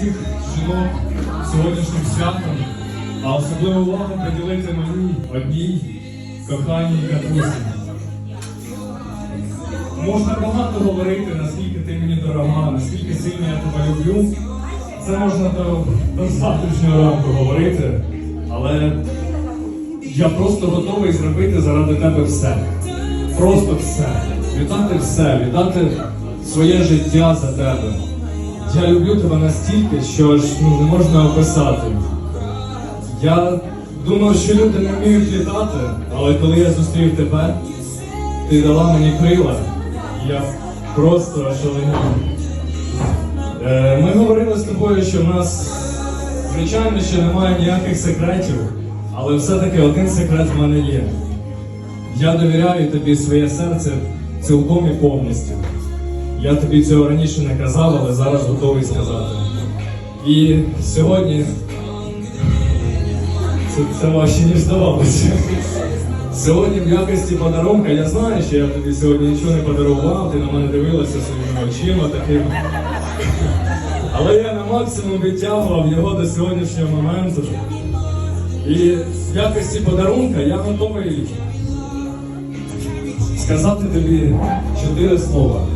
всіх жінок сьогоднішнім святом, а особливу увагу приділити мені одній коханій катусі. Можна багато говорити, наскільки ти мені дорога, наскільки сильно я тебе люблю. Це можна до, до завтрашнього ранку говорити, але я просто готовий зробити заради тебе все. Просто все. Віддати все, віддати своє життя за тебе. Я люблю тебе настільки, що ж ну, не можна описати. Я думав, що люди не вміють літати, але коли я зустрів тебе, ти дала мені крила, я просто ошаленів. Е, Ми говорили з тобою, що в нас, звичайно, ще немає ніяких секретів, але все-таки один секрет в мене є. Я довіряю тобі своє серце цілком і повністю. Я тобі цього раніше не казав, але зараз готовий сказати. І сьогодні це, це важче, ніж здавалося. Сьогодні в якості подарунка, я знаю, що я тобі сьогодні нічого не подарував, ти на мене дивилася своїми очима такими. Але я на максимум відтягував його до сьогоднішнього моменту. І в якості подарунка я готовий сказати тобі чотири слова.